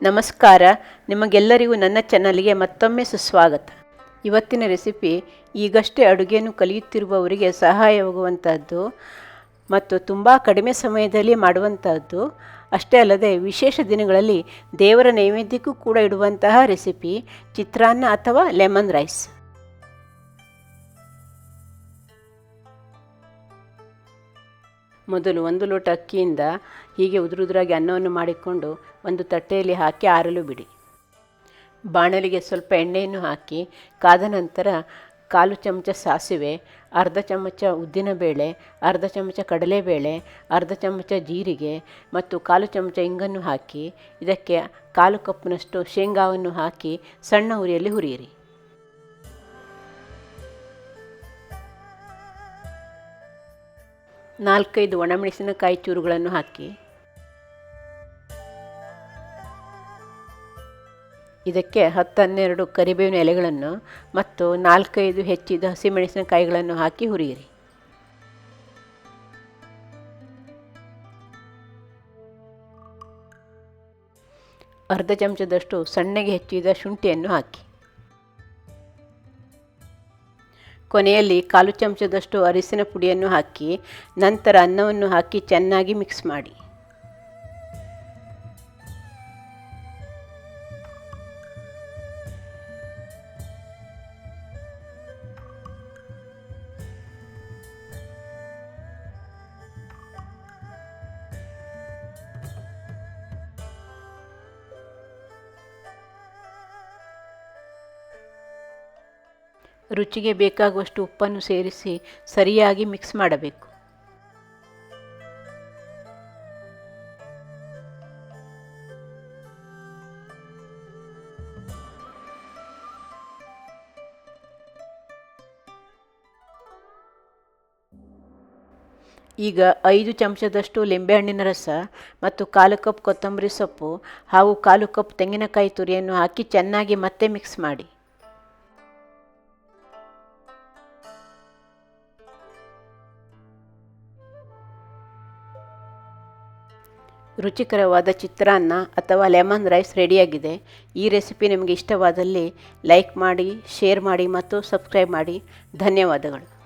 ನಮಸ್ಕಾರ. ನಿಮಗೆಲ್ಲರಿಗೂ ನನ್ನ ಚಾನಲ್ಗೆ ಮತ್ತೊಮ್ಮೆ ಸುಸ್ವಾಗತ. ಇವತ್ತಿನ ರೆಸಿಪಿ, ಈಗಷ್ಟೇ ಅಡುಗೆಯನ್ನು ಕಲಿಯುತ್ತಿರುವವರಿಗೆ ಸಹಾಯವಾಗುವಂಥದ್ದು ಮತ್ತು ತುಂಬ ಕಡಿಮೆ ಸಮಯದಲ್ಲಿ ಮಾಡುವಂಥದ್ದು ಅಷ್ಟೇ ಅಲ್ಲದೆ ವಿಶೇಷ ದಿನಗಳಲ್ಲಿ ದೇವರ ನೈವೇದ್ಯಕ್ಕೂ ಕೂಡ ಇಡುವಂತಹ ರೆಸಿಪಿ, ಚಿತ್ರಾನ್ನ ಅಥವಾ ಲೆಮನ್ ರೈಸ್. ಮೊದಲು ಒಂದು ಲೋಟ ಅಕ್ಕಿಯಿಂದ ಹೀಗೆ ಉದುರುದುರಾಗಿ ಅನ್ನವನ್ನು ಮಾಡಿಕೊಂಡು ಒಂದು ತಟ್ಟೆಯಲ್ಲಿ ಹಾಕಿ ಆರಲು ಬಿಡಿ. ಬಾಣಲಿಗೆ ಸ್ವಲ್ಪ ಎಣ್ಣೆಯನ್ನು ಹಾಕಿ ಕಾದ ನಂತರ ಕಾಲು ಚಮಚ ಸಾಸಿವೆ, ಅರ್ಧ ಚಮಚ ಉದ್ದಿನಬೇಳೆ ಅರ್ಧ ಚಮಚ ಕಡಲೆಬೇಳೆ, ಅರ್ಧ ಚಮಚ ಜೀರಿಗೆ ಮತ್ತು ಕಾಲು ಚಮಚ ಇಂಗನ್ನು ಹಾಕಿ ಇದಕ್ಕೆ ಕಾಲು ಕಪ್ನಷ್ಟು ಶೇಂಗಾವನ್ನು ಹಾಕಿ ಸಣ್ಣ ಉರಿಯಲ್ಲಿ ಹುರಿಯಿರಿ. ನಾಲ್ಕೈದು ಒಣಮೆಣಸಿನಕಾಯಿ ಚೂರುಗಳನ್ನು ಹಾಕಿ. ಇದಕ್ಕೆ ಹತ್ತನ್ನೆರಡು ಕರಿಬೇವಿನ ಎಲೆಗಳನ್ನು ಮತ್ತು ನಾಲ್ಕೈದು ಹೆಚ್ಚಿದ ಹಸಿಮೆಣಸಿನಕಾಯಿಗಳನ್ನು ಹಾಕಿ ಹುರಿಯಿರಿ. ಅರ್ಧ ಚಮಚದಷ್ಟು ಸಣ್ಣಗೆ ಹೆಚ್ಚಿದ ಶುಂಠಿಯನ್ನು ಹಾಕಿ. ಕೊನೆಯಲ್ಲಿ ಕಾಲು ಚಮಚದಷ್ಟು ಅರಿಸಿನ ಪುಡಿಯನ್ನು ಹಾಕಿ ನಂತರ ಅನ್ನವನ್ನು ಹಾಕಿ ಚೆನ್ನಾಗಿ ಮಿಕ್ಸ್ ಮಾಡಿ. ರುಚಿಗೆ ಬೇಕಾಗುವಷ್ಟು ಉಪ್ಪನ್ನು ಸೇರಿಸಿ ಸರಿಯಾಗಿ ಮಿಕ್ಸ್ ಮಾಡಬೇಕು. ಈಗ ಐದು ಚಮಚದಷ್ಟು ಲಿಂಬೆಹಣ್ಣಿನ ರಸ ಮತ್ತು ಕಾಲು ಕಪ್ ಕೊತ್ತಂಬರಿ ಸೊಪ್ಪು ಹಾಗೂ ಕಾಲು ಕಪ್ ತೆಂಗಿನಕಾಯಿ ತುರಿಯನ್ನು ಹಾಕಿ ಚೆನ್ನಾಗಿ ಮತ್ತೆ ಮಿಕ್ಸ್ ಮಾಡಿ. ರುಚಿಕರವಾದ ಚಿತ್ರಾನ್ನ ಅಥವಾ ಲೆಮನ್ ರೈಸ್ ರೆಡಿಯಾಗಿದೆ. ಈ ರೆಸಿಪಿ ನಿಮಗೆ ಇಷ್ಟವಾದಲ್ಲಿ ಲೈಕ್ ಮಾಡಿ, ಶೇರ್ ಮಾಡಿ ಮತ್ತು ಸಬ್ಸ್ಕ್ರೈಬ್ ಮಾಡಿ. ಧನ್ಯವಾದಗಳು.